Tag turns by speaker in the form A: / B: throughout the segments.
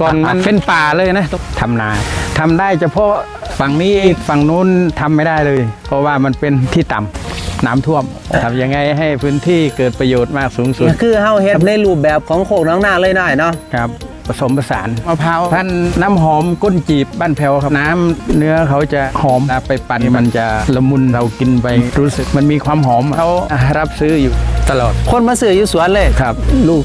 A: ก่อนมันเป็นป่าเลยนะต้องทำนาทำได้เฉพาะฝั่งนี้ฝั่งนู้นทำไม่ได้เลย เพราะว่ามันเป็นที่ต่ำน้ำท่วมทำยังไงให้พื้นที่เกิดประโยชน์มากสูงสุด
B: คือเฮาเฮ็ดในรูปแบบของโคกน้องนาเลยหน่อยเนาะ
A: ครับผสมผสานมะพร้าวพันธุ์น้ำหอมก้นจีบบ้านแผ่วครับน้ำเนื้อเขาจะหอมนะไปปั่นมันจะละมุนเรากินไปรู้สึกมันมีความหอมเขารับซื้ออยู่ตลอด
B: คนมาซื้ออยู่สวนเลย
A: ครับ ลูก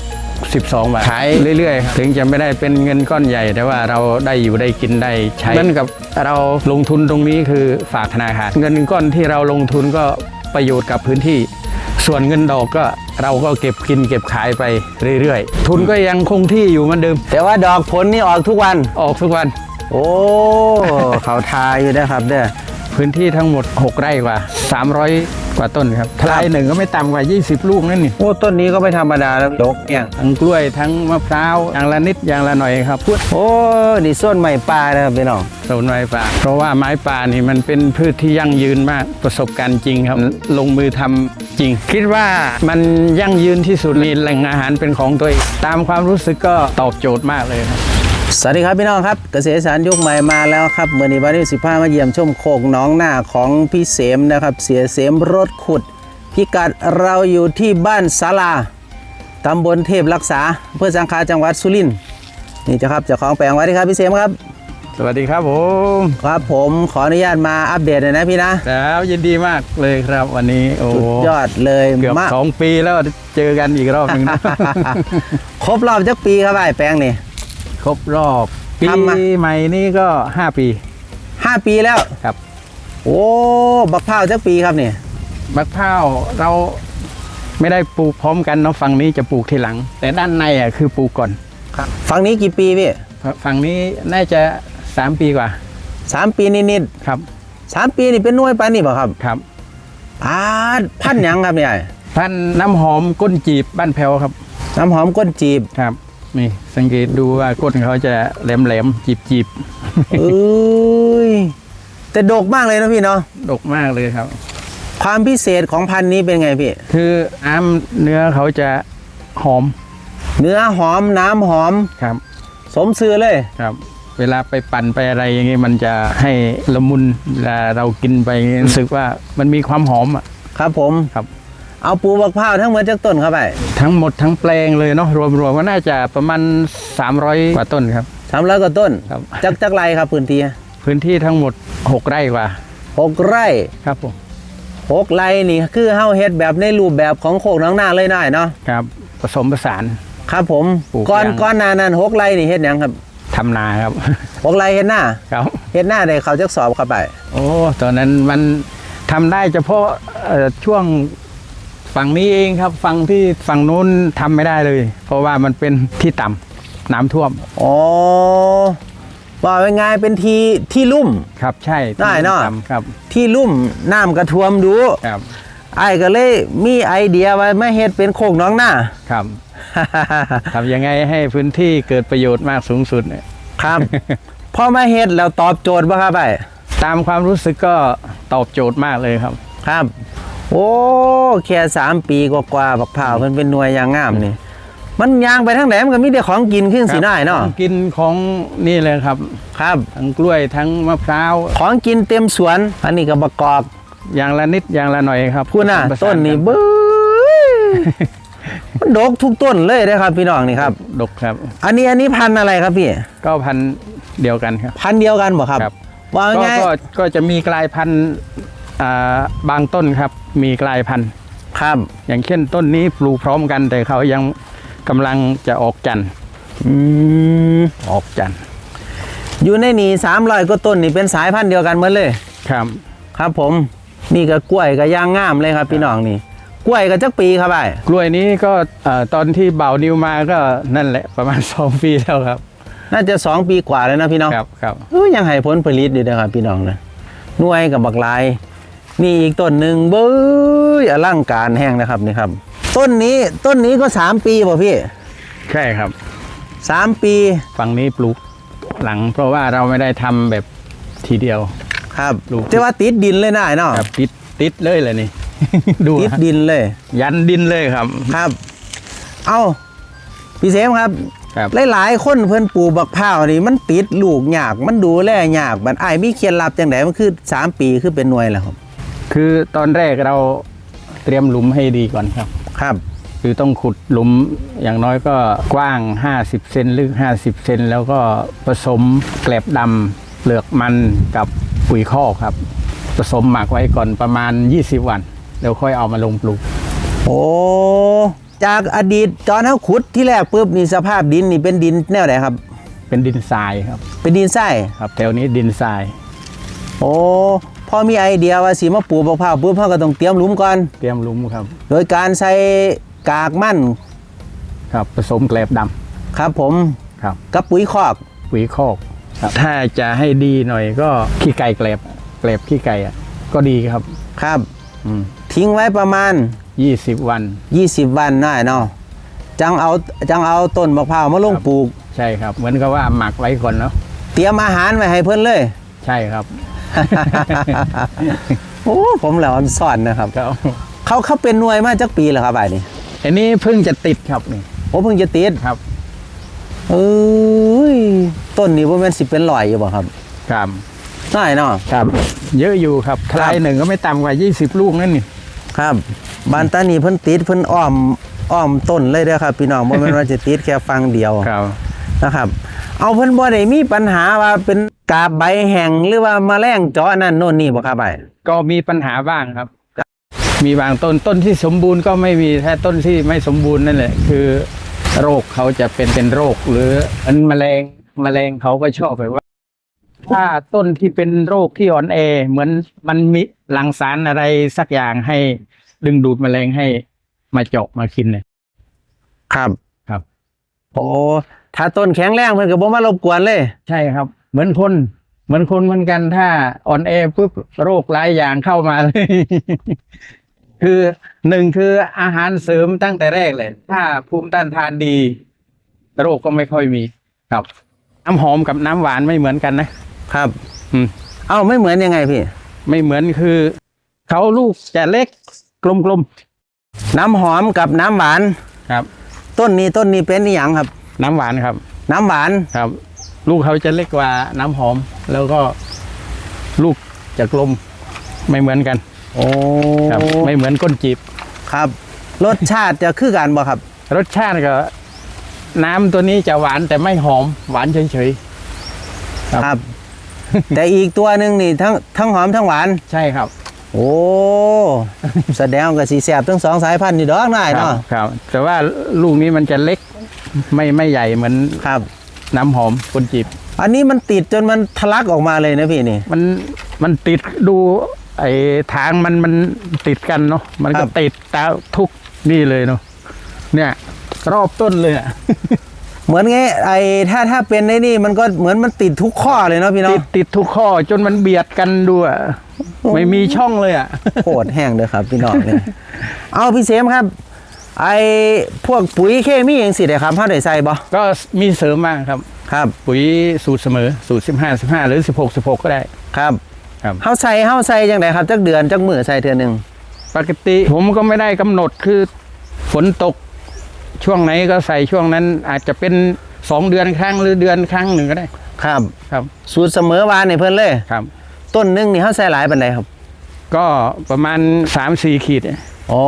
A: 12 บาทขายเรื่อยๆครับถึงจะไม่ได้เป็นเงินก้อนใหญ่ แต่ว่าเราได้อยู่ได้กินได้ใช้เหมือนกับเราลงทุนตรงนี้คือฝากธนาคาร เงินก้อนที่เราลงทุนก็ประโยชน์กับพื้นที่ ส่วนเงินดอกก็เราก็เก็บกินเก็บขายไปเรื่อยๆ ทุนก็ยังคงที่อยู่เหมือนเดิม
B: แต่ว่าดอกผลนี่ออกทุกวัน
A: ออกทุกวัน
B: โอ้ เขาทายอยู่นะครับเด้อ
A: พื้นที่ทั้งหมด 6 ไร่กว่า 300 กว่าต้นครับทลายหนึ่งก็ไม่ต่ำกว่า 20 ลูกนั่นนี่
B: โอ้ต้นนี้ก็ไม่ธรรมดาแล้วดกเนี่ย
A: ทั้งกล้วยทั้งมะพร้าวอย่างละนิดอย่างละหน่อยครับพูด
B: โอ้นี่ส้นใหม่ปลานะครับพี่น้อง
A: สมุนไพรป่าเพราะว่าไม้ป่านี่มันเป็นพืชที่ยั่งยืนมากประสบการณ์จริงครับ ลงมือทำจริง คิดว่ามันยั่งยืนที่สุดมีแหล่งอาหารเป็นของตัวเองตามความรู้สึกก็ตอบโจทย์มากเลยครับ
B: สวัสดีครับพี่น้องครับเกษตรสารยุคใหม่มาแล้วครับเมื่อนี้วันที่15มาเยี่ยมชมโคกหน้องหน้าของพี่เสมนะครับ เสียเสมรถขุด พิกัดเราอยู่ที่บ้านศาลาตำบลเทพรักษาอำเพื่อสังขาจังหวัดสุรินทร์นี่เจ้าครับเจ้าของแปลงไว้ดีครับพี่เสมครับ
A: สวัสดีครับผม
B: ครับผมขออนุญาตมาอัปเดตหน่อยนะพี่นะ
A: แล้วยินดีมากเลยครับวันนี้โอ้
B: สุดยอดเลย
A: เกือบ
B: มา
A: สองปีแล้วเจอกันอีกรอบหนึ่งนะ
B: ครบรอบจักปีครับไอ้แปลงนี่
A: ครบรอบปี
B: ทำมา
A: ใหม่นี่ก็ 5 ปี
B: ห้าปีแล้ว
A: ครับ
B: โอ้บักพร้าวจักปีครับนี่
A: มะพร้าวเราไม่ได้ปลูกพร้อมกันเนาะฝั่งนี้จะปลูกทีหลัง แต่ด้านในอะคือปลูกก่อน
B: ฝั่งนี้กี่ปีพี่
A: ฝั่งนี้น่าจะ 3 ปีกว่า
B: สามปีนิด
A: ครับ
B: ๆสามปีนี่เป็นหน่วยปานนี่เปล่ะครับ
A: ครับ
B: อาดพันธุ์หยังครับเนี่ย
A: พันธุ์น้ำหอมก้นจีบบ้านแพ้วครับ
B: น้ำหอมก้นจีบ
A: ครับ นี่สังเกตดูว่าก้นเขาจะแหลมๆจีบจีบ
B: เอ้ยแต่ดกมากเลยนะพี่เนาะ
A: ๆดกมากเลยครับ
B: ความพิเศษของพันธุ์นี้เป็นไงพี่
A: คือน้ำเนื้อเขาจะหอม
B: เนื้อหอมน้ำหอม
A: ครับ
B: สมซื้อเลย
A: ครับ เวลาไปปั่นไปอะไรอย่างงี้มันจะให้ละมุนเวลาเรากินไปรู้สึกว่ามันมีความหอมอะ
B: ครับผม
A: ครับ
B: เอาปูบักพร้าวทั้งหมดจากต้นเข้าไป
A: ทั้งหมดทั้งแปลงเลยเนาะรวมๆก็น่าจะประมาณ 300 กว่าต้นครับ
B: สามร้อยกว่าต้น
A: ครับ
B: จักจักไรครับพื้นที่
A: พื้นที่ทั้งหมด 6 ไร่กว่า
B: หกไร่
A: ครับผม
B: หกไร่นี่คือเฮาเฮ็ดแบบในรูปแบบของโคกน้องนาเลยหน่อยเนาะ
A: ครับผสมผสาน
B: ครับผม
A: ปลูก
B: ก่อน
A: ยาง
B: ก่อนหน้านั้นหกไร่นี่เฮ็ดหยังครับ
A: ทำนาครับ
B: หกไร่เฮ็ดหน้า
A: ครับ
B: เฮ็ดหน้าได้เขาจักสอบเข้าไป
A: โอ้ตอนนั้นมันทำได้เฉพาะเอ่อช่วง ฝั่งนี้เองครับฝั่งที่ฝั่งนู้นทำไม่ได้เลย เพราะว่ามันเป็นที่ต่ำน้ำท่วม
B: อ๋อว่าง่ายๆเป็นทีที่ลุ่ม
A: ครับใช่
B: ได้เนอะ
A: ต่ำครับ
B: ที่ลุ่มน้ำกระท่วมดู
A: ครับ
B: ไอ้ายก็เลยมีไอเดียว่าไม่เฮ็ดเป็นโคกน้องหน้า
A: ครับทำยังไงให้พื้นที่เกิดประโยชน์มากสูงสุดเนี่ย
B: ครับพอมาเฮ็ดแล้วตอบโจทย์บ่ครับไอ้
A: ตามความรู้สึกก็ตอบโจทย์มากเลยครับ
B: ครับ โอ้ แค่สามปีกว่าๆบักพร้าวเพิ่นเป็นหน่วยยางงามนี่ มันยางไปทางไหนมันก็มีแต่ของกินขึ้นสิได้เนาะ
A: ของกินของนี่เลยครับ
B: ครับ
A: ทั้งกล้วยทั้งมะพร้าว
B: ของกินเต็มสวน อันนี้ก็ประกอบ
A: อย่างละนิดอย่างละหน่อยครับ
B: พูดน่ะ
A: ผสมผสา
B: ต้นนี่
A: กั
B: เบ้ยมันดกทุกต้นเลยนะครับพี่น้องนี่ครับ
A: ดกครับ
B: อันนี้อันนี้พันธุ์อะไรครับพี่
A: ก็พันธุ์เดียวกันครับ
B: พันธุ์เดียวกันบ่ครับ
A: ครับ
B: ว่า
A: ก็
B: ไงาย
A: ก็ก็จะมีกลายพันธุ์อ่า บางต้นครับมีกลายพันธุ์
B: ครับ
A: อย่างเช่นต้นนี้ปลูกพร้อมกัน แต่เขายังกำลังจะออกจันทร์
B: อืม
A: ออกจันทร์
B: อยู่ในนี่สามร้อยก็ต้นนี่เป็นสายพันธุ์เดียวกันหมดเลย
A: ครับ
B: ครับผมนี่ก็กล้วยก็ย่างงามเลยครับพี่น้องนี่กล้วยก็จักปีครับไอ้
A: กล้วยนี้ก็เอ่อตอนที่เบานิวมาก็นั่นแหละประมาณ2ปีแล้วครับ
B: น่าจะสองปีกว่าแล้วนะพี่น้อง
A: ครับครับ
B: เอ้ยยังให้ผลผลิตอยู่นะครับพี่น้องนะหน่วยกับบักลาย นี่อีกต้นหนึ่งเบ้ยอลังการแห้งนะครับนี่ครับ ต้นนี้ต้นนี้ก็สามปีป่ะพี่
A: ใช่ครับ
B: สามปี
A: ฝั่งนี้ปลูกหลัง เพราะว่าเราไม่ได้ทำแบบทีเดียว
B: ครับ
A: ลูก
B: แต่ว่าติดดินเลยนะไอ้เนาะ
A: ครับติดติดเลยเลยนี่ ดู
B: ติด
A: ครับ
B: ดินเลย
A: ยันดินเลยครับ
B: ครับ เอาพี่เสมครับ
A: ครับ
B: หลาย ๆ คนเพิ่นปลูกบักพร้าวนี่มันติดลูกยากมันดูแลยากบัดอ้ายมีเคล็ดลับจังไดมันคือ3ปีคือเป็นหน่วยแล้วครับ
A: คือตอนแรกเราเตรียมหลุมให้ดีก่อนครับ
B: ครับ
A: คือต้องขุดหลุมอย่างน้อยก็กว้าง 50 เซนลึก 50 เซนแล้วก็ผสมแกลบดำเปลือกมันกับปุ๋ยคอกครับ ผสมหมักไว้ก่อนประมาณ 20 วัน แล้วค่อยเอามาลงปลูก
B: โอ้จากอดีตตอนเฮาขุดที่แรกปุ๊บนี่สภาพดินนี่เป็นดินแนวไหนครับ
A: เป็นดินทรายครับ
B: เป็นดินทราย
A: ครับ แถวนี้ดินทราย
B: โอ้พ อมีไอเดียว่าสิมาปลูกบักพร้าวปุ๊บเฮาก็ต้องเตรียมหลุมก่อน
A: เตรียมหลุมครับ
B: โดยการใส่กากมัน
A: ครับผสมแกลบด
B: ครับผมำ
A: ครับ
B: กับปุ๋ยคอก
A: ปุ๋ยคอกครับถ้าจะให้ดีหน่อยก็ขี้ไก่แกลบแกลบขี้ไก่อะก็ดีครับ
B: ครับ
A: อืม
B: ทิ้งไว้ประมาณ
A: 20 วัน
B: 20 วันได้เนาะจังเอาจังเอาต้นมะพร้าวมาลง
A: ครับ
B: ปลูก
A: ใช่ครับ เหมือนกับว่าหมักไว้ก่อนเนาะ
B: เตรียมอาหารไว้ให้เพื่อนเลย
A: ใช่ครับ
B: โอ้ผมแล้วอันซ่อนนะครับ
A: ครับ
B: เขาเขาเป็นหน่วยมาจากปีแล้วครับไอ้นี่
A: อันนี้เพิ่งจะติดครับนี่
B: โอ้เพิ่งจะติด
A: ครับ
B: เอ้ยต้นนี้ว่ามันสิเป็นลอยอยู่บ่ครับ
A: ครับ
B: น้อยเนาะ
A: ครับ เยอะอยู่ครับทลายหนึ่งก็ไม่ต่ำกว่า 20 ลูกนั่นนี่
B: ครับบานตานีเพิ่นติดเพิ่นอ้อมอ้อมต้นเลยเด้อครับ พี่น้องบ่แม่นว่าจะติดแค่ฟังเดียว
A: ครับ
B: นะครับ เอาเพิ่นบ่ได้มีปัญหาว่าเป็น กาบใบแห้งหรือว่าแมลงเจาะนั่นโน่นนี่บ่ครับไอ้
A: ก็มีปัญหาบ้างครับ มีบางต้นต้นที่สมบูรณ์ก็ไม่มีแค่ต้นที่ไม่สมบูรณ์นั่นแหละคือ โรคเขาจะเป็นเป็นโรค หรืออันแมลงแมลงเขาก็ชอบแบบว่า ถ้าต้นที่เป็นโรคที่อ่อนแอ เหมือนมันมีหลั่งสารอะไรสักอย่างให้ดึงดูดแมลงให้มาเจาะมากินเนี่ย
B: ครับ
A: ครับ
B: โอ้ถ้าต้นแข็งแรงเพิ่นก็บ่มารบกวนเลย
A: ใช่ครับ เหมือนคน เหมือนคนเหมือนกันถ้าอ่อนแอปุ๊บโรคหลายอย่างเข้ามาเลย คือหนึ่งคืออาหารเสริมตั้งแต่แรกเลย ถ้าภูมิต้านทานดี โรคก็ไม่ค่อยมี ครับ น้ำหอมกับน้ำหวานไม่เหมือนกันนะ ครับ อืม
B: เอ้าไม่เหมือนยังไงพี่
A: ไม่เหมือนคือเขาลูกจะเล็กกลม
B: น้ำหอมกับน้ำหวาน
A: ๆครับ
B: ต้นนี้ต้นนี้เป็นอหย่างครับ
A: น้ำหวานครับ
B: น้ำหวาน
A: ครับ ลูกเขาจะเล็กกว่าน้ำหอม แล้วก็ลูกจะกลมไม่เหมือนกัน
B: โอ้
A: ครับไม่เหมือนก้นจีบ
B: ครับ รสชาติจะคือกันบ่ครับ
A: รสชาติก็ น้ำตัวนี้จะหวานแต่ไม่หอม หวานเฉยครับ
B: แต่อีกตัวหนึ่งนี่ทั้งทั้งหอมทั้งหวาน
A: ๆใช่ครับ
B: โอ้แสดงกับสีแสบทั้งสองสายพันธุ์นี่ดอกนาย
A: ครั
B: เนาะ
A: ครับ แต่ว่าลูกนี้มันจะเล็ก ไม่ไม่ใหญ่เหมือน
B: ครับ
A: น้ำหอมก้นจีบ
B: อันนี้มันติดจนมันทะลักออกมาเลยนะพี่นี่
A: มันมันติดดูไอ้ทางมันมันติดกันเนาะมัน
B: ครั
A: ก็
B: บ
A: ติดตาทุกนี่เลยเนาะเนี่ย รอบต้นเลยอะ
B: เหมือนไงไอ้ถ้าถ้าเป็นไอ้นี่มันก็เหมือนมันติดทุกข้อเลยเนาะพี่
A: ติ
B: เนาะ
A: ดติดทุกข้อจนมันเบียดกันดูอะไม่มีช่องเลยอะ
B: โคตรแห้งเลยครับพี่น้องเนี่ยเอาพี่เสมครับ ไอ้พวกปุ๋ยเคมีอย่างสิเด้ครับเฮาได้ใส่บ่
A: ก็มีเสริมมากครับ
B: ครับ
A: ปุ๋ยสูตรเสมอสูตร 15 15 หรือ 16 16 ก็ได้
B: ครับ
A: ครับ
B: เฮาใส่เฮาใส่จังไดครับจักเดือนจักมื้อใส่เทื่อหนึง
A: ปกติผมก็ไม่ได้กำหนดคือฝนตกช่วงไหนก็ใส่ช่วงนั้น อาจจะเป็น 2 เดือนครั้งหรือเดือนครั้งหนึ่งก็ได้
B: ครับ
A: ครับ
B: สูตรเสมอวานให้เพิ่นเลย
A: ครับ
B: ต้นหนึงนี่เฮาใส่หลายปานใดครับ
A: ก็ประมาณ3-4ขีดเนี่ย
B: อ๋อ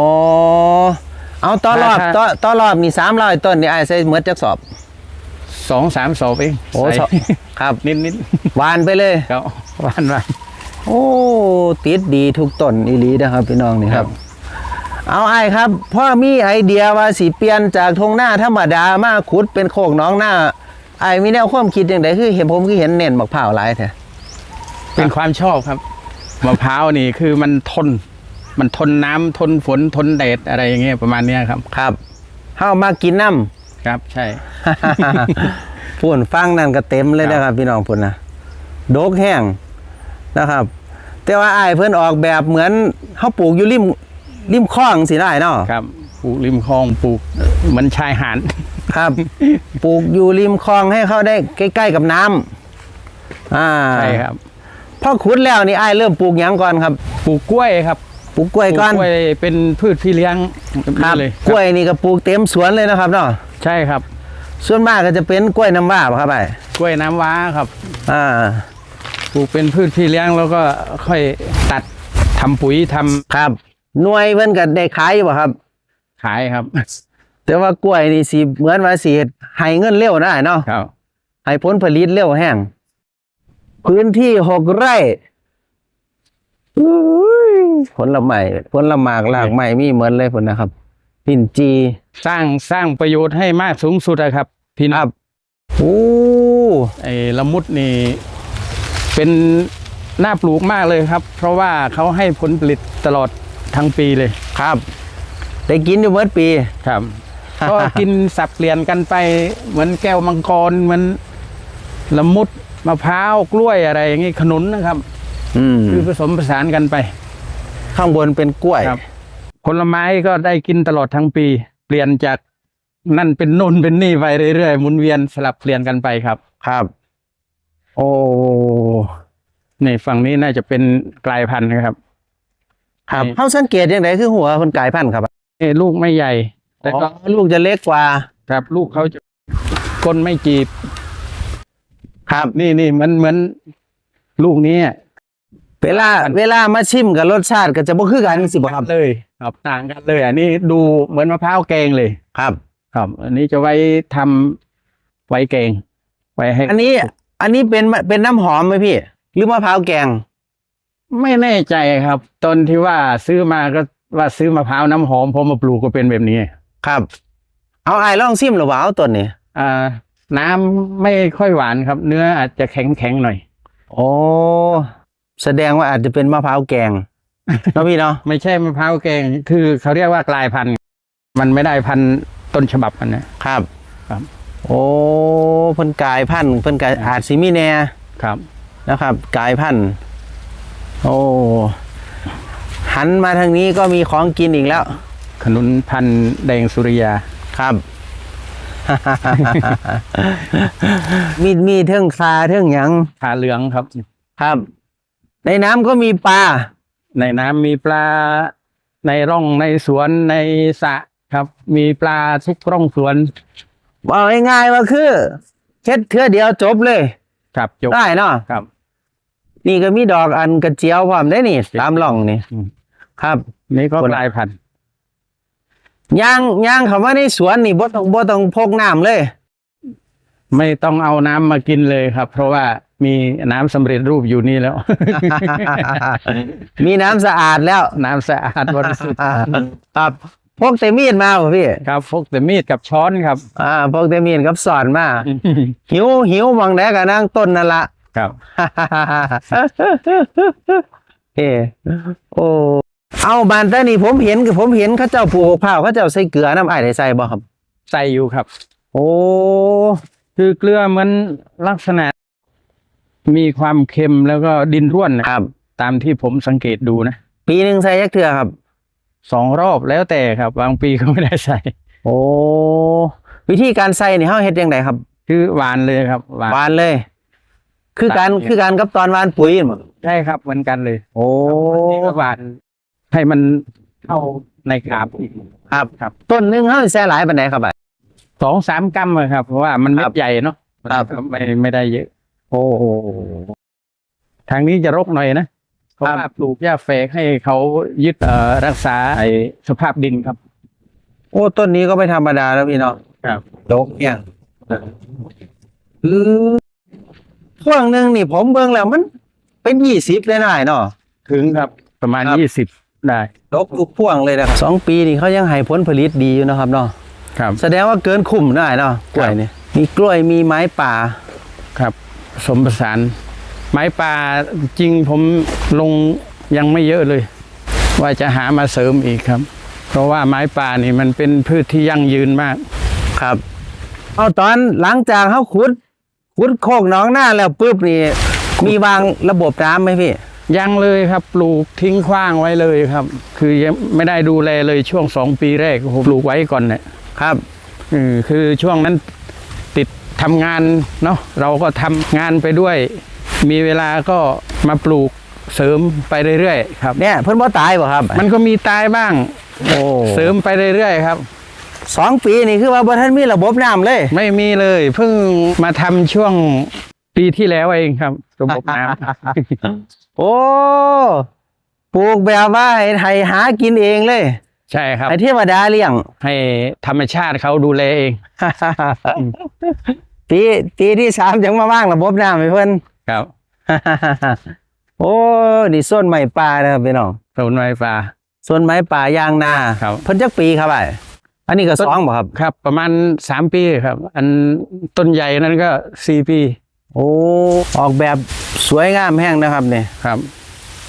B: เอาต่อรอบ
A: ถ้า
B: ต่อต่อรอบนี่300ต้นนี่อ้ายใส่หมดจักสอบ
A: สองสามสอบเอง
B: โอ้
A: ใส่
B: สอบครับ
A: นิดนิด
B: หวานไปเลย
A: ๆก็วานวาน
B: โอ้ติดดีทุกต้นอีหลีนะครับพี่น้องนี่ครับเอาไอ้ายครับพ่อมีไอเดียว่าสิเปลี่ยนจากทงหน้าธรรมดามาขุดเป็นโคกหน้องหน้าไอ้ายมีแนวความคิดอย่างไรคือเห็นผมคือเห็นเน่นบักเผาวหลายแท้
A: เป็นความชอบครับมะพร้าวนี่คือมันทน มันทนน้ำทนฝนทนแดดอะไรอย่างเงี้ยประมาณเนี้ยครับ
B: ครับเฮามากินน้
A: ครับ ใช่ำ
B: พูนฟังนั่นก็เต็มเลยนะครับ พี่น้องพูนนะโดกแห้งนะครับ แต่ว่าไอ้ายเพิ่นออกแบบเหมือนเฮาปลูกอยู่ริมริมคลองสิได้เนาะ
A: ครับปลูกริมคลองปลูกเหมือนชายหาด
B: ครับ ปลูกอยู่ริมคลองให้เข้าได้ใกล้ ๆกับน้ำอ่า
A: ใช่ครับ
B: พอขุดแล้วนี่ไอ้ายเริ่มปลูกหยังก่อนครับ
A: ปลูกกล้วยครับ
B: ปลูกกล้วยก่อน
A: ปลูกกล้วยเป็นพืชพี่เลี้ยง
B: ครับ
A: นี่เลย
B: กล้วยนี่ก็ปลูกเต็มสวนเลยนะครับเนาะ
A: ใช่ครับ
B: ส่วนมากก็จะเป็นกล้วยน้ำว้าบ่ครับไอ้
A: กล้วยน้ำว้าครับ
B: อ่า
A: ปลูกเป็นพืชพี่เลี้ยงแล้วก็ค่อยตัดทำปุ๋ยทำ
B: ครับหน่วยเพิ่นก็ได้ขายอยู่บ่ครับ
A: ขายครับ
B: แต่ว่ากล้วยนี่สิเหมือนว่าสิเฮ็ดให้เงินเร็วนะไอ้เนาะ
A: ครับ
B: ให้ผลผลิตเร็วแห้งพื้นที่หกไร่ อุ้ยผลไม้ผลหมากหลากไม้มีเหมือนเลยพุ่นนะครับปิ่นจี
A: สร้างสร้างประโยชน์ให้มากสูงสุดอะครับ พี่
B: ค
A: น้
B: รั
A: อง
B: บโอ้
A: ไอ้ละมุดนี่ เป็นน่าปลูกมากเลยครับ เพราะว่าเขาให้ผลผลิตตลอดทั้งปีเลย
B: ครับ ได้กินอยู่เมื่อปี
A: ครับก็กินสับเปลี่ยนกันไปเหมือนแก้วมังกรเหมือนละมุดมะพร้าวกล้วยอะไรอย่างงี้ขนุนนะครับ
B: อืม
A: คือผสมผสานกันไป
B: ข้างบนเป็นกล้วย
A: ครับผลไม้ก็ได้กินตลอดทั้งปี เปลี่ยนจากนั่นเป็นนู่นเป็นนี่ไปเรื่อยๆหมุนเวียนสลับเปลี่ยนกันไปครับ
B: ครับ โอ้
A: ในฝั่งนี้น่าจะเป็นกลายพันธุ์นะครับ
B: ครับ
A: นี่
B: เขาสังเกตยังไงคือหัวคนกลายพันธุ์ครับ
A: นี่ลูกไม่ใหญ่ แต่ก็
B: อ๋อลูกจะเล็กกว่า
A: ครับ ลูกเขาจะก้นไม่จีบ
B: ครับ
A: นี่นี่มันเหมือนลูกนี้อะ
B: เวลาเวลามาชิมกับรสชาติก็จะบ่คือกันสิบ่ครับ
A: เลยครับต่างกันเลย อันนี้ดูเหมือนมะพร้าวแกงเลย
B: ครับ
A: ครับ อันนี้จะไว้ทำไว้แกง ไว้ให้
B: อันนี้ อันนี้เป็นเป็นน้ำหอมไหมพี่ หรือมะพร้าวแกง
A: ไม่แน่ใจครับ ตอนที่ว่าซื้อมาก็ว่าซื้อมะพร้าวน้ำหอมพอมาปลูกก็เป็นแบบนี้
B: ครับ เอาไอ้ลองซิมหรือเปล่าเอาต้นนี้
A: อ่า น้ำไม่ค่อยหวานครับ เนื้ออาจจะแข็งแข็งๆหน่อย
B: โอ้ แสดงว่าอาจจะเป็นมะพร้าวแกงเนาะพี่เนาะ
A: ไม่ใช่มะพร้าวแกง คือเขาเรียกว่ากลายพันธุ์ มันไม่ได้พันธุ์ต้นฉบับมันนะครับ ครับ
B: โอ้เพิ่นกลายพันธุ์เพิ่นกลายอาจสิมีแน่
A: ครับ
B: นะครับ กลายพันธุ์ โอ้หันมาทางนี้ก็มีของกินอีกแล้ว
A: ขนุนพันธุ์แดงสุริยา
B: ครับ มีมีเทิงคาเทิงหยัง
A: ขาเหลืองครับ
B: ครับ ในน้ำก็มีปลา
A: ในน้ำมีปลาในร่องในสวนในสระครับ มีปลาทุกร่องสวน
B: ว่าง่ายๆว่าคือเช็ดเทื่อเดียวจบเลย
A: ครับจบ
B: ได้เนาะ
A: ครับ
B: นี่ก็มีดอกอันกระเจียวพร้อมได้นี่ตามร่องนี่
A: อืม
B: ครับ
A: นี่ก็
B: คน
A: กลายพันธุ์
B: ย่างย่างคำว่าในสวนนี่บ่ต้องบ่ต้องพกน้ำเลย
A: ไม่ต้องเอาน้ำมากินเลยครับ เพราะว่า มีน้ำสำเร็จรูปอยู่นี่แล้ว
B: มีน้ำสะอาดแล้ว
A: น้ำสะอาดบริสุทธิ์
B: ครับพกแต่มีดมาบ่พี่
A: ครับพกแต่มีดกับช้อนครับ
B: อ่าพกแต่มีดกับสอนมา หิวหิวมองได้ก็นั่งต้นนั่นละ
A: ครับ
B: เฮ้โอ้เอาบานแต่นี่ผมเห็นคือผมเห็นเข้าเจ้าปลูกข้าวเขาเจ้าใส่เกลือน้ำไอ้ายได้ใส่บ่ครับ
A: ใส่อยู่ครับ
B: โอ้
A: คือเกลือมันลักษณะ มีความเค็มแล้วก็ดินร่วนนะครับ ตามที่ผมสังเกตดูนะ
B: ปีหนึ่งใส่ยักเทื่อครับ
A: สองรอบแล้วแต่ครับ บางปีก็ไม่ได้ใส่
B: โอ้วิธีการใส่นี่เฮาเฮ็ดยังไงครับ
A: คือหวานเลยครับหวาน
B: หวานเลย คือการ
A: ตัดเนี่ย
B: คือการกับตอนหวานปุ๋ยนั่นบ่
A: ใช่ครับเหมือนกันเลย
B: โอ้
A: นี่ก็หวาน ให้มันเข้าในกาบอีก
B: ครับ
A: ครับ
B: ต้นหนึงเฮาสิใส่หลายปานใดครับอะ
A: สองสามกรัมอะครับ เพราะว่ามันเม็
B: ครั
A: ด
B: บ
A: ใหญ่เนาะ
B: ครับ
A: ไม่ไม่ได้เยอะ
B: โอ้โห
A: ทางนี้จะรกหน่อยนะเพราะ
B: ครับ
A: ว่าปลูกหญ้าแฝกให้เขายึดเอ่อรักษาไอ้สภาพดินครับ
B: โอ้ต้นนี้ก็ไม่ธรรมดาแล้วพี่เนาะ
A: ครับ
B: ดกเนี่ยคือช่วงหนึ่งนี่ผมเบิ่งแล้วมัน เป็นยี่สิบเลยนะไอ้เนาะ
A: ถึงครับประมาณ
B: ครับ
A: ยี่สิบได้
B: ดกทุกพ่วงเลยนะครับสองปีนี่เขายังให้ผลผลิตดีอยู่นะครับเนาะ
A: ครับ
B: แสดงว่าเกินคุ้มนะไอ้เนาะกล้วยนี่มีกล้วยมีไม้ป่า
A: ครับผ สมผสาน ไม้ป่าจริงผมลงยังไม่เยอะเลย ว่าจะหามาเสริมอีกครับ เพราะว่าไม้ป่านี่มันเป็นพืชที่ยั่งยืนมาก
B: ครับ เอาตอนหลังจากเขาขุดขุดโคกหน้องหน้าแล้วปุ๊บนี่มีวางระบบน้ำไหมพี่
A: ยังเลยครับปลูกทิ้งขว้างไว้เลยครับ คือยังไม่ได้ดูแลเลยช่วงสองปีแรกผมปลูกไว้ก่อนเนี่ย
B: ครับ
A: เออคือช่วงนั้นติด ทำงานเนาะเราก็ทำงานไปด้วย มีเวลาก็มาปลูกเสริมไปเรื่อยๆครับ
B: เนี่ยเพิ่นบ่ตายบ่ครับ
A: มันก็มีตายบ้าง
B: โอ้
A: เสริมไปเรื่อยๆครับ
B: สองปีนี่คือว่าบ่ท่านมีระบบน้ำเลย
A: ไม่มีเลยเพิ่งมาทำช่วงปีที่แล้วเองครับระบบน้ำ
B: โอ้ปลูกแบบว่าให้ให้หากินเองเลย
A: ใช่ครับ
B: ให้เทวดาเลี้ยง
A: ให้ธรรมชาติเขาดูแลเอง
B: ปีปีที่สามจังมาว่างระบบน้ำให้เพิ่น
A: ครับ
B: โอ้นี่ส้นไม้ป่านะครับพี่น้อง
A: โซนไฟฟ้า
B: ส้นไม้ป่ายางนา
A: ครับ
B: เพิ่นจักปีครับไอ้อันนี้ก็สองบ่ครับ
A: ครับ ประมาณสามปีครับ อันต้นใหญ่นั้นก็สี่ปี
B: โอ้ออกแบบสวยงามแห้งนะครับเนี่ย
A: ครับ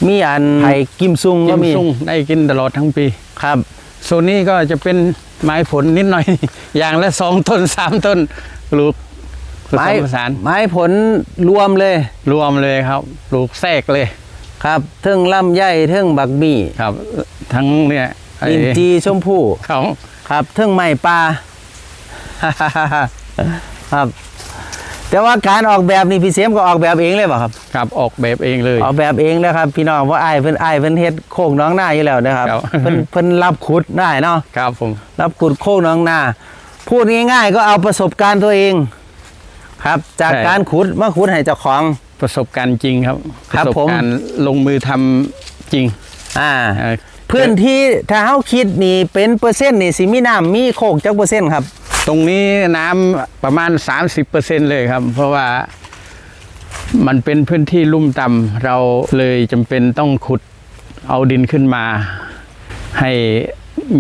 B: มีอันไผ่กิมซุง
A: กิ
B: ก็
A: ม
B: มี
A: ซุ่งได้กินตลอดทั้งปี
B: ครับ
A: โซนนี้ก็จะเป็นไม้ผลนิดหน่อย อย่างละสองต้นสามต้นปลูก ผส
B: ไม้
A: มผสาน
B: ไม้ผลรวมเลย
A: รวมเลยครับปลูกแทรกเลย
B: ครับเทิงลำไยเทิงบักมี่
A: ครับ ทั้งเนี่ยไอ้
B: อินจีชมพู่
A: เขา
B: ครับเทิงไม้ป่า ครับ แต่ว่าการออกแบบนี่พี่เสียมก็ออกแบบเองเลยเปล่ะครับ
A: ครับออกแบบเองเลย
B: ออกแบบเองนะครับ พี่น้องเพราะไอ้ายเพิ่นไอ้ายเพิ่นเฮ็ดโคกน้องหน้าอยู่แล้วนะครับ
A: ครับ
B: เพิ่นเพิ่นรับขุดได้เนาะ
A: ครับผม
B: รับขุดโคกน้องหน้าพูดง่ายๆ ก็เอาประสบการณ์ตัวเอง ครับ จากการขุดมาขุดให้เจ้าของ
A: ประสบการณ์จริงครับ
B: ครั
A: ป
B: บ
A: ระสบ
B: ผม
A: การณ์ลงมือทำจริง
B: อ่า
A: เอ่อ
B: พื้นที่ถ้าเฮาคิดนี่เป็นเปอร์เซ็นต์นี่สิมีน้ำมีโคกจักเปอร์เซ็นต์ครับ
A: ตรงนี้น้ำประมาณ 30%เลยครับ เพราะว่ามันเป็นพื้นที่ลุ่มต่ำเราเลยจำเป็นต้องขุดเอาดินขึ้นมา ให้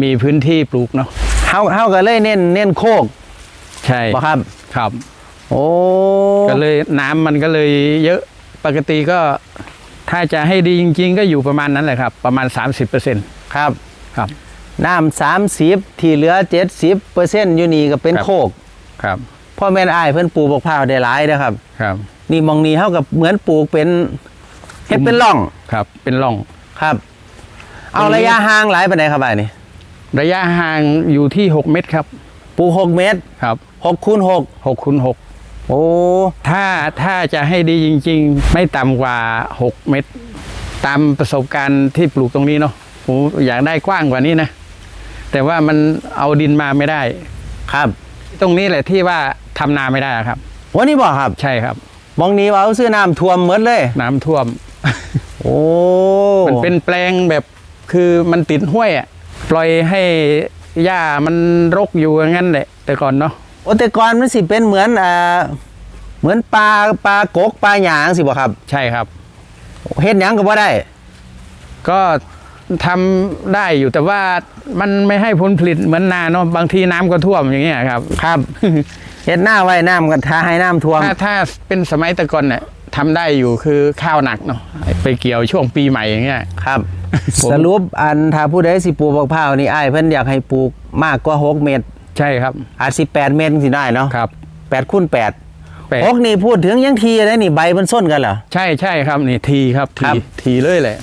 A: มีพื้นที่ปลูกเนาะ
B: เฮาเฮาก็เลยเน้นเน้นโคก
A: ใช่
B: บ่ครับ
A: ครับ
B: โอ้
A: ก็เลยน้ำมันก็เลยเยอะปกติก็ถ้าจะให้ดีจริง ๆ ก็อยู่ประมาณนั้นแหละครับ ประมาณ 30%
B: ครับ
A: ครับ
B: น้ำสามสิบที่เหลือเจ็ดสิบเปอร์เซ็นต์อยู่นี่ก็เป็น
A: ครับ
B: โคก
A: ครับ
B: พ่อแม่นอ้ายเพิ่นปลูกบักพร้าวได้หลายนะครับ
A: ครับ
B: นี่มองนี้เท่ากับเหมือนปลูกเป็นเฮ็ดเป็นร่อง
A: ครับ เป็นร่อง
B: ครับ เอา
A: ตรงนี้
B: ระยะห่างหลายปานใดครับอ้ายนี่
A: ระยะห่างอยู่ที่6เมตรครับ
B: ปลูกหกเมตร
A: ครับ
B: หกคูณหก
A: 6คูณ6
B: โอ้
A: ถ้าถ้าจะให้ดีจริง ๆ ไม่ต่ำกว่า 6 เมตร ตามประสบการณ์ที่ปลูกตรงนี้เนาะผมอยากได้กว้างกว่านี้นะ แต่ว่ามันเอาดินมาไม่ได้
B: ครับ
A: ตรงนี้แหละที่ว่าทำนาไม่ได้ครับ
B: วันนี้บอกครับ
A: ใช่ครับ
B: มองนี้ว่าเอาซื้อน้ำท่วมหมดเลย
A: น้ำท่วม
B: โอ้
A: มันเป็นแปลงแบบคือมันติดห้วยอะปล่อยให้หญ้ามันรกอยู่อย่างนั้นแหละแต่ก่อนเนาะ
B: โอแต่ก่อนมันสิเป็นเหมือนอ่าเหมือนปลาปลากกปลาหยางสิบ่ครับ
A: ใช่ครับ
B: เฮ็ดหยังก็บ่ได้
A: ก็ทำได้อยู่แต่ว่ามันไม่ให้ผลผลิตเหมือนนาเนาะบางทีน้ำก็ท่วมอย่างเงี้ยครับ
B: ครับเฮ็ดหน้าไว้น้ำกันท้าให้น้ำท่วม
A: ถ้าถ้าเป็นสมัยแต่ก่อนเนี่ยทำได้อยู่คือข้าวหนักเนาะไปเกี่ยวช่วงปีใหม่อย่างเงี้ย
B: ครับ
A: ผม
B: สรุปอันถ้าผู้ใดสิปลูกบักพร้าวนี่อ้ายเพิ่นอยากให้ปลูกมากกว่า 6 เมตร
A: ใช่ครับ
B: อาจสิ8เมตรสิได้เนาะ
A: ครับ
B: 8คูณ8
A: แปด
B: 6นี่พูดถึงยังทีเลยนี่ใบมันส้นกันเหรอ
A: ใช่ใช่ครับนี่ทีครับ
B: ครั
A: ที
B: บ
A: ทีเลยแหละ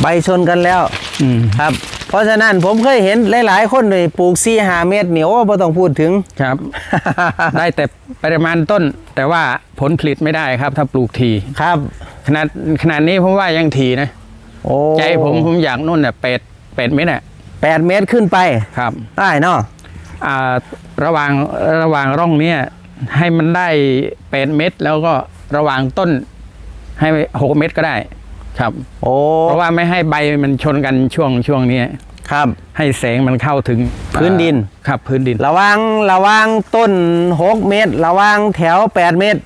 B: ใบชนกันแล้ว
A: อืม
B: ครับ เพราะฉะนั้นผมเคยเห็นหลายๆ คนเลยปลูก4 5เมตรนี่โอ้บ่ต้องพูดถึง
A: ครับ ได้แต่ปริมาณต้น แต่ว่าผลผลิตไม่ได้ครับ ถ้าปลูกที
B: ครับ
A: ขนาดขนาดนี้ผมว่ายังทีนะ
B: โอ้
A: ใจผมผมอยากนู่นเนี่ยเป็ดเป็ดเม็ดอะ
B: 8เมตรขึ้นไป
A: ครับ
B: ได้เนาะ
A: อ่า ระหว่างระหว่างร่องเนี้ยให้มันได้เป็ดเม็ดแล้วก็ระหว่างต้นให้หกเม็ดก็ได้ ครับ
B: โอ้
A: เพราะว่าไม่ให้ใบมันชนกันช่วงช่วงนี้
B: ครับ
A: ให้แสงมันเข้าถึง
B: พื้นดิน
A: อ่าครับพื้นดิน
B: ระวังระวังต้น6เมตร ระวังแถว8เมตร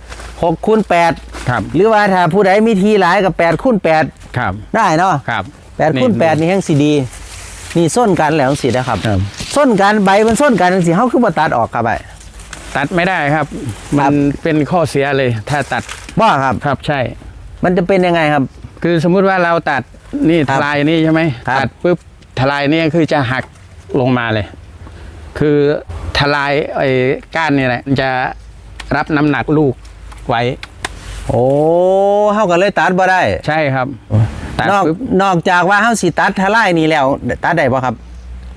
B: 6คูณ8
A: ครับ
B: หรือว่าถ้าผู้ใดมีทีหลายกับ8คูณ
A: ครับ
B: 8ได้เนาะ
A: ครับ
B: 8คูณ8นี่แห่งสิดี นี่ส้นกันแล้วสินะครับ
A: ครับ
B: ส้นกันใบมันส้นกันจังสิเฮาคือบ่ตัดออกครับไอ้
A: ตัดไม่ได้ครับ
B: ครั
A: มั
B: บ
A: นเป็นข้อเสียเลย ถ้าตัด
B: บ่ครับ
A: ครับใช่
B: มันจะเป็นยังไงครับ
A: คือสมมุติว่าเราตัดนี่
B: ครั
A: ท
B: บ
A: ลายนี่ใช่ไหม
B: ครับ
A: ตัดปุ๊บทลายนี่คือจะหักลงมาเลย คือทลายไอ้ก้านนี่แหละมันจะรับน้ำหนักลูกไว้
B: โอ้เฮาก็เลยตัดบ่ได้
A: ใช่ครับ ตัด
B: นอก
A: ปุ๊บ
B: นอกจากว่าเฮาสิตัดทลายนี่แล้ว ตัดได้บ่ครับ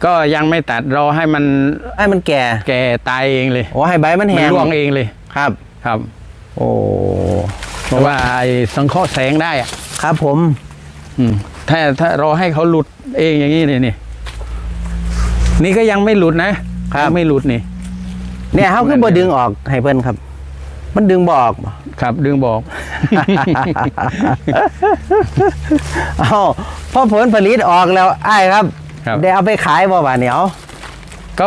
A: ก็ยังไม่ตัดรอให้มัน
B: ให้มันแก่
A: แก่ตายเองเลย
B: โอ้ให้ใบมัน
A: มั
B: แห้
A: น
B: ง
A: ร่วงเองเลย
B: ครับ
A: ครับ
B: โอ้
A: เพราะว่าไอ้สังเคราะห์แสงได้อะ
B: ครับผม
A: อืมถ้าถ้ารอให้เขาหลุดเองอย่างนี้เลยนี่ นี่ก็ยังไม่หลุดนะ
B: ครับ
A: ไม่หลุดนี่
B: เนี่ยเขาคือบ่ดึงออกให้เพิ่นครับ มันดึงบออกบ่
A: ครับ ดึงบอก
B: เอาพอผลผลิตออกแล้วอ้ายครับ
A: ครับ
B: ได้เอาไปขายบ่บาดเหนียว
A: ก็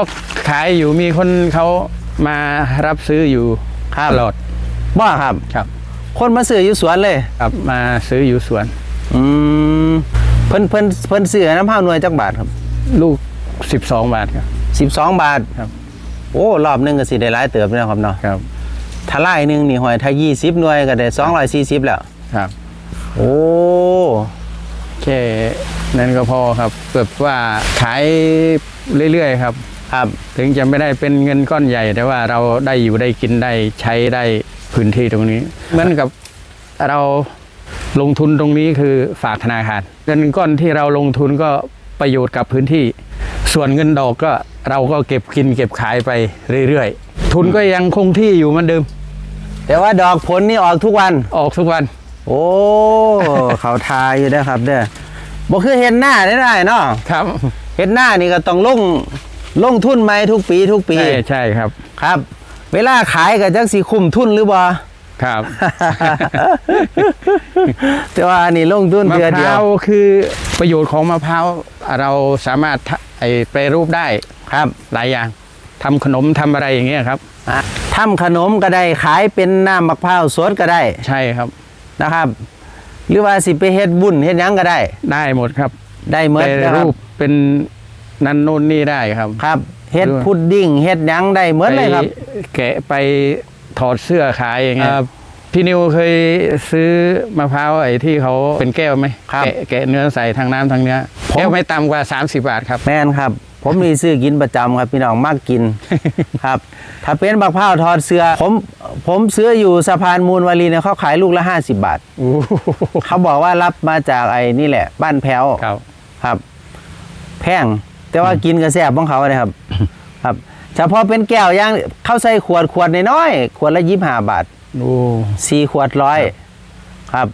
A: ขายอยู่มีคนเขามารับซื้ออยู่
B: ครับ
A: ตลอด
B: บ่ครับ
A: ครับ
B: คนมาซื้ออยู่สวนเลย
A: ครับมาซื้ออยู่สวน
B: อืมเพิ่นเพิ่นเพิ่นซื้อน้ำผ้าหน่วยจักบาทครับ
A: ลูก 12 บาทครับ
B: 12บาท
A: ครับ
B: โอ้รอบหนึงก็สิได้หลายเติบแล้วครับเนาะ
A: ครับ
B: ถ้าไล่หนึงนี่หอยถ้า20หน่วยก็ได้240แล้ว
A: ครับ
B: โอ้
A: แค่นั้นก็พอครับแบบว่าขายเรื่อยๆครับ
B: ครับ
A: ถึงจะไม่ได้เป็นเงินก้อนใหญ่ แต่ว่าเราได้อยู่ได้กินได้ใช้ได้พื้นที่ตรงนี้ เหมือนกับเราลงทุนตรงนี้คือฝากธนาคาร เงินก้อนที่เราลงทุนก็ประโยชน์กับพื้นที่ ส่วนเงินดอกก็เราก็เก็บกินเก็บขายไปเรื่อยๆ ทุนก็ยังคงที่อยู่เหมือนเดิม
B: แต่ว่าดอกผลนี่ออกทุกวัน
A: ออกทุกวัน
B: โอ้ เขาทายอยู่เด้อครับเด้อบ่คือเห็นหน้าได้ได้เนาะ
A: ครับ
B: เห็นหน้านี่ก็ต้องลงลงทุนใหม่ทุกปีทุกปี
A: ใช่ใช่ครับ
B: ครับ เวลาขายก็จักสิคุ้มทุนหรือบ่
A: ครับ
B: แต่ว่าอันนี่ลงทุน
A: มะ
B: เดือน
A: พ
B: เดีย
A: ร้าววคือประโยชน์ของมะพร้าวเราสามารถทะไอแปรรูปได้
B: ครับ
A: หลายอย่าง ทำขนมทำอะไรอย่างเงี้ยครับ
B: อะทำขนมก็ได้ขายเป็นน้ำมะพร้าวสดก็ได้
A: ใช่ครับ
B: นะครับ หรือว่าสิไปเฮ็ดบุญเฮ็ดหยังก็ได้
A: ได้หมดครับ
B: ได้หม
A: แป
B: ด
A: ร
B: นะครั
A: รู
B: บ
A: ปเป็นนันโน่นนี่ได้ครับ
B: ครับเฮ็ด
A: ด้วย
B: พุดดิ้งเฮ็ดหยังได้หมดเลยครับ
A: ไปแกะไปถอดเสื้อขายอย่างเงี้ยพี่นิวเคยซื้อมะพร้าวไอ้ที่เขาเป็นแก้วไหม
B: ครับ
A: แกะแกะเนื้อใส่ทางน้ำทางเนื้อ
B: ผม
A: แก้วไม่ต่ำกว่า 30 บาทครับ
B: แม่นครับ ผมมีซื้อกินประจำครับพี่น้องมากกินครับ ถ้าเป็นบักพร้าวทอดเสื้อผมผมซื้ออยู่สะพานมูลวารีเนี่ยเขาขายลูกละ 50 บาทเขาบอกว่ารับมาจากไอ้นี่แหละ บ้านแพ้ว
A: ครับ
B: ครับ แพงแต่ว่ากินกระแสบของเขาเลยครับ ครับเฉพาะเป็นแก้วย่างเข้าใส่ขวดขวดน้อยๆขวดละยี่ห้าบาท
A: โอ้
B: สี่ขวดร้อยครับ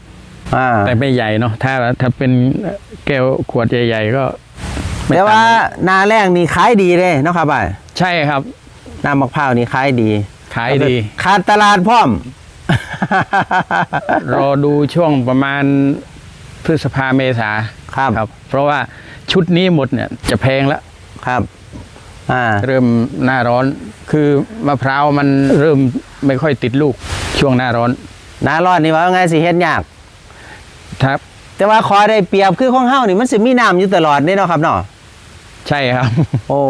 B: อ่า
A: แต่ไม่ใหญ่เนาะถ้าถ้าเป็นแก้วขวดใหญ่ ๆ ก็ไม่
B: แต่ว่า
A: ต่ำ
B: นาแรกนี่ขายดีเลยเนาะครับอะ
A: ใช่ครับ
B: น้ำมะพร้าวนี่ขายดี
A: ขายดี
B: ขาดตลาดพร้อม
A: รอดูช่วงประมาณพฤษภาเมษา
B: ครับ
A: ครับ เพราะว่าชุดนี้หมดเนี่ยจะแพงแล้ว
B: ครับอ่า
A: เริ่มหน้าร้อน คือมะพร้าวมันเริ่มไม่ค่อยติดลูกช่วงหน้าร้อน
B: หน้ารอดนี่ว่าไงสิเฮ็ดยาก
A: ครับ
B: แต่ว่าขอได้เปรียบคือของเฮานี่มันสิมีน้ำอยู่ตลอดนี่เนาะครับเนาะ
A: ใช่ครับ
B: โอ้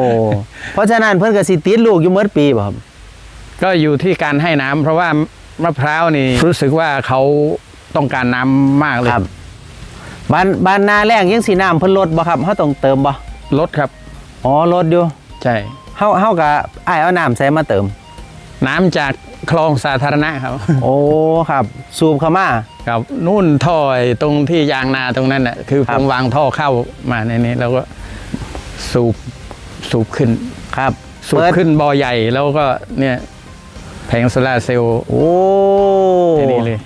B: เพราะฉะนั้นเพิ่นก็สิติดลูกอยู่เมื่อปีบ่ครับ
A: ก็อยู่ที่การให้น้ำเพราะว่ามะพร้าวนี่รู้สึกว่าเขาต้องการน้ำมากเลย
B: ครับบ้านบ้านนาแรงยังสิน้ำเพิ่นลดบ่ครับเฮาต้องเติมบ่
A: ลดครับ
B: อ๋อลดอยู่
A: ใช่
B: เฮาเฮาก็อ้ายเอาน้ำใส่มาเติม
A: น้ำจากคลองสาธารณะครับ
B: โอ้ครับ สูบเข้ามา
A: ครับนู่นท่อไอ้ตรงที่ยางนาตรงนั้นน่ะคือ
B: ครั
A: ผ
B: บ
A: มวางท่อเข้ามาในนี้แล้วก็ สูบสูบขึ้น
B: ครับ
A: สูบ
B: เปิด
A: ขึ้นบ่อใหญ่แล้วก็เนี่ยแผงโซลาร์เซลล์
B: โอ้
A: ในนี้เลย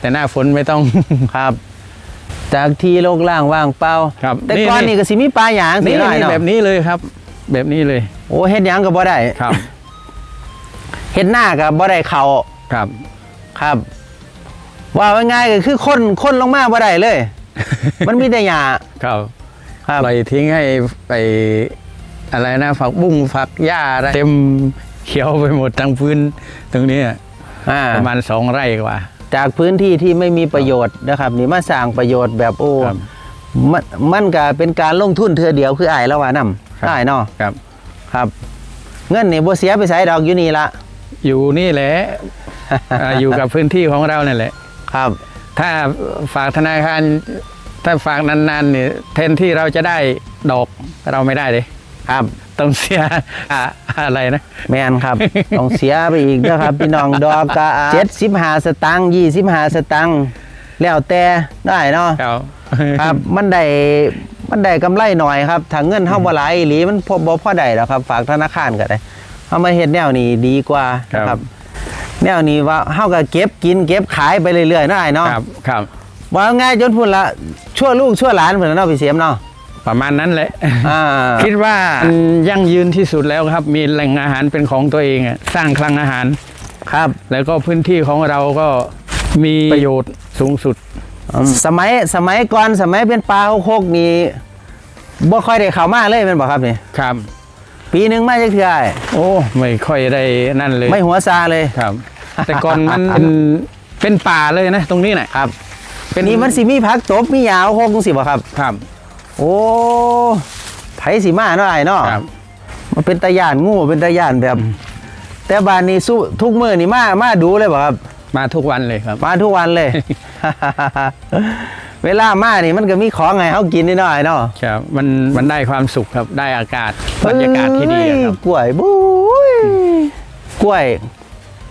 A: แต่หน้าฝนไม่ต้อง
B: ครับ จากที่โลกล่างว่างเปล่า
A: ครับ
B: แต่
A: นี่
B: ก่อน
A: นี่
B: นี่ก็สิมีปลาหยางสิ
A: นี่
B: หน่อย
A: นี่
B: เนาะ
A: แบบนี้เลยครับ แบบนี้เลย
B: โอ้เฮ็ดหยังก็บ่ได้
A: ครับ
B: เฮ็ดหน้าก็บ่ได้เข้า
A: ครับ
B: ครับ ว่าง่ายๆก็คือคนคนลงมาบ่ได้เลย มันมีแต่หญ้า
A: ครับ
B: ครับ
A: ปล่อยทิ้งให้ไปอะไรนะฝักบุ้งฝักหญ้าอะไรเต็มเขียวไปหมดทั้งพื้นตรงนี้
B: อ่า
A: ประมาณสองไร่กว่า
B: จากพื้นที่ที่ไม่มีประโยชน์นะครับ นี่มาสร้างประโยชน์แบบโอ้
A: ครับ
B: มันมันก็เป็นการลงทุนเทื่อเดียวคืออ้ายแล้วว่านำ
A: ครับ
B: อ้ายเนาะ
A: ครับ
B: ครับ เงินนี่บ่เสียไปไสดอกอยู่นี่ละ
A: อยู่นี่แหละอ่าอยู่กับพื้นที่ของเราเนี่ยแหละ
B: ครับ
A: ถ้าฝากธนาคาร ถ้าฝากนานๆเนี่ยแทนที่เราจะได้ดอกเราไม่ได้เลย
B: ครับ
A: ต้องเสียอ่าอะไรนะ
B: แม่นครับต้องเสียไปอีกนะครับ พี่น้องดอกกะเจ็ดสิบห้าสตังค์ยี่สิบห้าสตังค์แล้วแต่ได้เนาะ
A: ครับ
B: ครับมันได้มันได้กำไรหน่อยครับถ้าเงินเฮาบ่หลายอีหลีมันพอบ่พอได้แล้วครับ ฝากธนาคารก็ได้เฮามาเฮ็ดแนวนี้ดีกว่านะครับ แนวนี้ว่าเฮาก็เก็บกินเก็บขายไปเรื่อยๆเนาะอ้ายเนาะ
A: ครับครับ
B: ว่าง่ายจนพุ่นละชั่วลูกชั่วหลานพุ่นละเนาะพี่เสียมเนาะ
A: ประมาณนั้นแหละ
B: อ่า
A: คิดว่ามันยั่งยืนที่สุดแล้วครับ มีแหล่งอาหารเป็นของตัวเองอะสร้างคลังอาหาร
B: ครับ
A: แล้วก็พื้นที่ของเราก็มีประโยชน์สูงสุด
B: สมัยสมัยก่อนสมัยเป็นปลาโคกนี่บ่ค่อยได้เข้ามาเลยแม่นบ่ครับนี่
A: ครับ
B: ปีหนึงมาจักเทื่ออ้าย
A: โอ้ไม่ค่อยได้นั่นเลย
B: ไม่หัวซาเลย
A: ครับ แต่ก่อนมันเป็นเป็นป่าเลยนะ ตรงนี้น่ะ
B: ครับ
A: เป็น
B: นี่มันสิมีผักตบมีหญ้าโคกจังซี่บ่ครับ
A: ครับ
B: โอ้ไผสิมาเนาะอ้ายเนาะ
A: ครับ
B: มันเป็นตะย่านงูเป็นตะย่านแบบ แต่บ้านนี้สู้ทุกมื้อนี่มามาดูเลยบ่ครับ
A: มาทุกวันเลยครับ
B: มาทุกวันเลย เวลามานี่มันก็มีของไงเฮากินนิดหน่อยเนาะ
A: ครับ มันมันได้ความสุขครับ ได้อากาศบรรยากาศที่ดีอะครับ
B: เอ้ยกล้วยบุ้ยกล้วย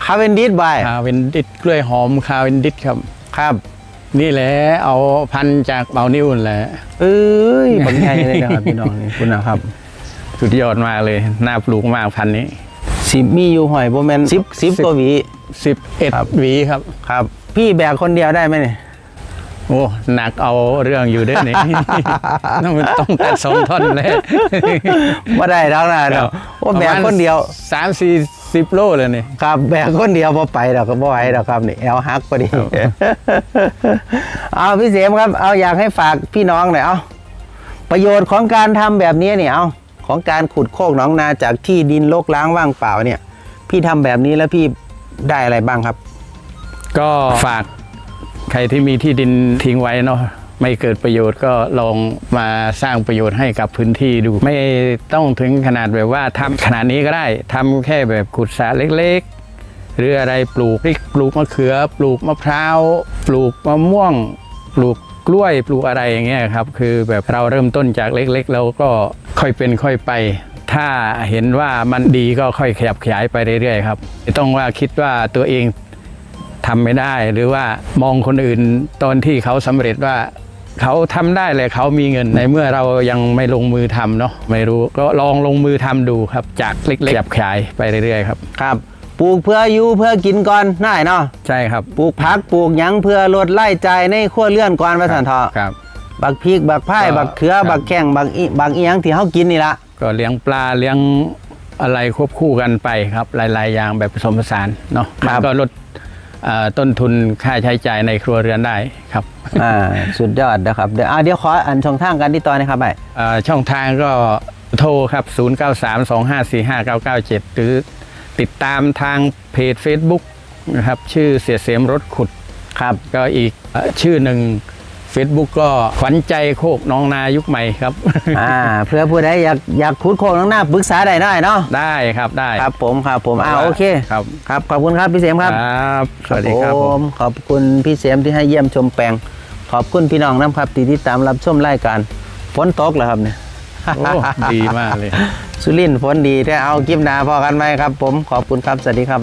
B: คาเวนดิสบาย
A: คาเวนดิสกล้วยหอมคาเวนดิสครับ
B: ครับ
A: นี่แหละเอาพันธุ์จากเบานิ้วนั่นแหละ
B: เอ้ยบางไงเลยนะครับพี่น้องนี่คุณนะครับ
A: สุดยอดมากเลยน่าปลูกมากพันธุ์นี้
B: สิบมีอยู่หอยโบแมนสิบสิบกว่าหวี
A: สิบเอ็ด
B: ครับ
A: หวีครับ
B: ครับ พี่แบกคนเดียวได้ไหมเนี่ย
A: โอ้หนักเอาเรื่องอยู่ด้วยนี่ต้องต้องตัดสองท่อนเลย
B: ว่าได้แล้วนะเนาะว่าแบกคนเดียว
A: สามสี่ สิบโลเลยนี่
B: ครับแบกคนเดียวพอไปดอกก็บ่ไหวดอกครับนี่แอลฮักพอดี
A: ครับ
B: เอาพี่เสมครับ เอาอยากให้ฝากพี่น้องหน่อยเอาประโยชน์ของการทำแบบนี้เนี่ยเอาของการขุดโคกหนองนาจากที่ดินรกล้างว่างเปล่าเนี่ย พี่ทำแบบนี้แล้วพี่ได้อะไรบ้างครับ
A: ก็ฝากใครที่มีที่ดินทิ้งไว้เนาะ ไม่เกิดประโยชน์ก็ลองมาสร้างประโยชน์ให้กับพื้นที่ดู ไม่ต้องถึงขนาดแบบว่าทำขนาดนี้ก็ได้ทำแค่แบบขุดสระเล็กๆ หรืออะไรปลูกพริกปลูกมะเขือ ปลูกมะพร้าวปลูกมะม่วง ปลูกกล้วยปลูกอะไรอย่างเงี้ยครับ คือแบบเราเริ่มต้นจากเล็กๆ แล้วก็ค่อยเป็นค่อยไป ถ้าเห็นว่ามันดีก็ค่อยขยับขยายไปเรื่อยๆครับไม่ต้องว่าคิดว่าตัวเองทำไม่ได้ หรือว่ามองคนอื่นตอนที่เขาสำเร็จว่า เขาทำได้เลยเขามีเงินในเมื่อเรายังไม่ลงมือทำเนาะไม่รู้ก็ลองลงมือทำดูครับ จากเล็กๆขยับขยายไปเรื่อยๆครับ
B: ครับปลูกเพื่ออยู่เพื่อกินก่อนได้เนาะ
A: ใช่ครับ
B: ปลูกผักปลูกหยังเพื่อลดไล่ใจายในขั้วเลื่อนก่อนว่าสันเถาะ
A: ครับ
B: บักพริกบักไผ่
A: ก็
B: บักเขือ
A: ครับ
B: บักแข้งบักอีบักอีหยังที่เฮากินนี่ละ
A: ก็เลี้ยงปลาเลี้ยงอะไรควบคู่กันไปครับ หลาย ๆ อย่างแบบผสมผสานเนาะมันก็ลดเอ่อ ต้นทุนค่าใช้จ่ายในครัวเรือนได้ครับ
B: อ่าสุดยอดนะครับเดี๋ยวอ่าเดี๋ยวขออันช่องทางการติดต่อหนะครับไป
A: เอ่อช่องทางก็โทรครับ 0932545997 หรือติดตามทางเพจ Facebook นะครับชื่อเสียเสียมรถขุด
B: ครับ
A: ก็อีกเอ่อชื่อหนึ่ง Facebook ก็ขวัญใจโคกน้องนายุคใหม่ครับ
B: อ่าเพื่อผู้ใดอยากอยากขุดโคกน้องหน้าปรึกษาได้หน่อยเนาะ
A: ได้ครับได้
B: ครับผมครับผมอ่าโอเค
A: ครับ
B: ครับขอบคุณครับพี่เสมครับ
A: ครับสวัสดีครับผม
B: ขอบคุณพี่เสมที่ให้เยี่ยมชมแปลง ขอบคุณพี่น้องน้ำครับที่ติดตามรับชมรายการฝนตกเหรอครับเนี่ย
A: โอ้ดีมากเลย
B: สุรินทร์ฝนดีแต่เอากิมนาพอกันไหมครับ ผมขอบคุณครับสวัสดีครับ